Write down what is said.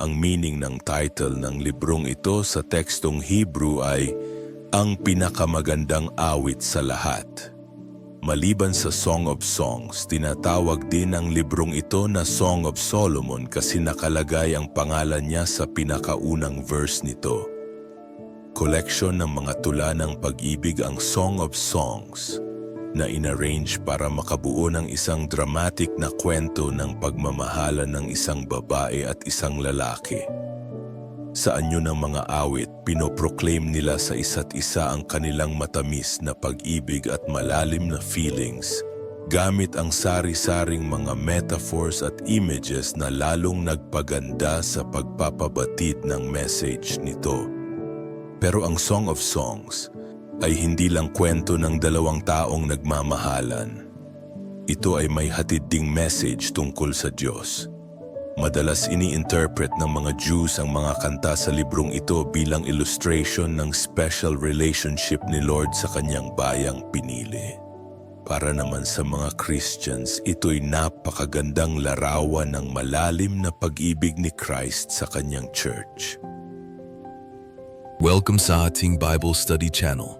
Ang meaning ng title ng librong ito sa tekstong Hebrew ay Ang Pinakamagandang Awit sa Lahat. Maliban sa Song of Songs, tinatawag din ang librong ito na Song of Solomon kasi nakalagay ang pangalan niya sa pinakaunang verse nito. Collection ng mga tula ng pag-ibig ang Song of Songs na inarrange para makabuo ng isang dramatic na kwento ng pagmamahalan ng isang babae at isang lalaki. Sa anyo ng mga awit, pinoproclaim nila sa isa't isa ang kanilang matamis na pag-ibig at malalim na feelings gamit ang sari-saring mga metaphors at images na lalong nagpaganda sa pagpapabatid ng message nito. Pero ang Song of Songs ay hindi lang kwento ng dalawang taong nagmamahalan. Ito ay may hatid ding message tungkol sa Diyos. Madalas ini-interpret ng mga Jews ang mga kanta sa librong ito bilang illustration ng special relationship ni Lord sa kanyang bayang pinili. Para naman sa mga Christians, ito'y napakagandang larawan ng malalim na pag-ibig ni Christ sa kanyang church. Welcome sa ating Bible Study Channel.